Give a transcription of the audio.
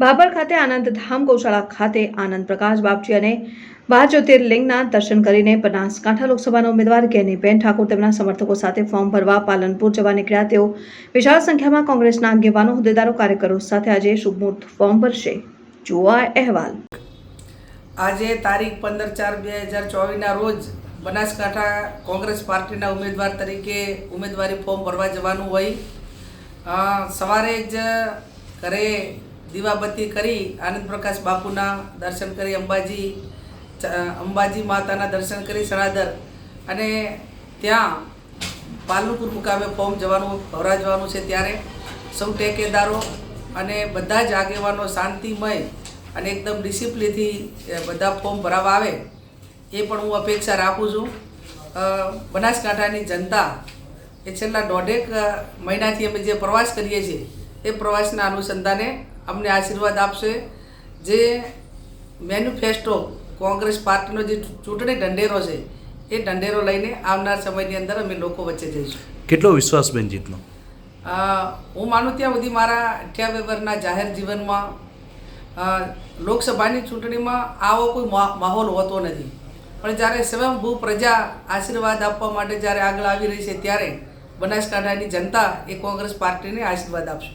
બાબર ખાતે આનંદ ધામ ગૌશાળા ખાતે આનંદ પ્રકાશ બાપજી અને બાર જ્યોતિર્લિંગના દર્શન કરીને બનાસકાંઠા લોકસભાના ઉમેદવાર ગેનીબેન ઠાકોર તેમના સમર્થકો સાથે ફોર્મ ભરવા પાલનપુર જવા નીકળ્યા. તેઓ વિશાળ સંખ્યામાં કોંગ્રેસના આગેવાનો, હોદ્દેદારો, કાર્યકરો સાથે આજે શુભમુહૂર્ત ફોર્મ ભરશે. જુઓ અહેવાલ. આજે તારીખ પંદર ચાર બે હજાર ચોવીસના રોજ બનાસકાંઠા કોંગ્રેસ પાર્ટીના ઉમેદવાર તરીકે ઉમેદવારી ફોર્મ ભરવા જવાનું હોય. સવારે જ ઘરે દીવાબત્તી કરી આનંદ પ્રકાશ બાપુના દર્શન કરી, અંબાજી અંબાજી માતાના દર્શન કરી સણાદર અને ત્યાં પાલનપુર મુકામે ફોર્મ જવાનું ભરવા જવાનું છે ત્યારે. સૌ ટેકેદારો અને બધા જ આગેવાનો શાંતિમય અને એકદમ ડિસિપ્લિનથી બધા ફોર્મ ભરાવા આવે, એ પણ હું અપેક્ષા રાખું છું. બનાસકાંઠાની જનતા એ છેલ્લા દોઢેક મહિનાથી અમે જે પ્રવાસ કરીએ છીએ, એ પ્રવાસના અનુસંધાને અમને આશીર્વાદ આપશે. જે મેન્યુફેસ્ટો કોંગ્રેસ પાર્ટીનો જે ચૂંટણી ઢંઢેરો છે એ ઢંઢેરો લઈને આવનાર સમયની અંદર અમે લોકો વચ્ચે જઈશું. કેટલો વિશ્વાસ બેન જીતનો હું માનું ત્યાં સુધી મારા અઠ્યાવીસ વર્ષના જાહેર જીવનમાં લોકસભાની ચૂંટણીમાં આવો કોઈ માહોલ હોતો નથી. પણ જ્યારે સ્વયંભૂ પ્રજા આશીર્વાદ આપવા માટે જ્યારે આગળ આવી રહી છે ત્યારે બનાસકાંઠાની જનતા એ કોંગ્રેસ પાર્ટીને આશીર્વાદ આપશે.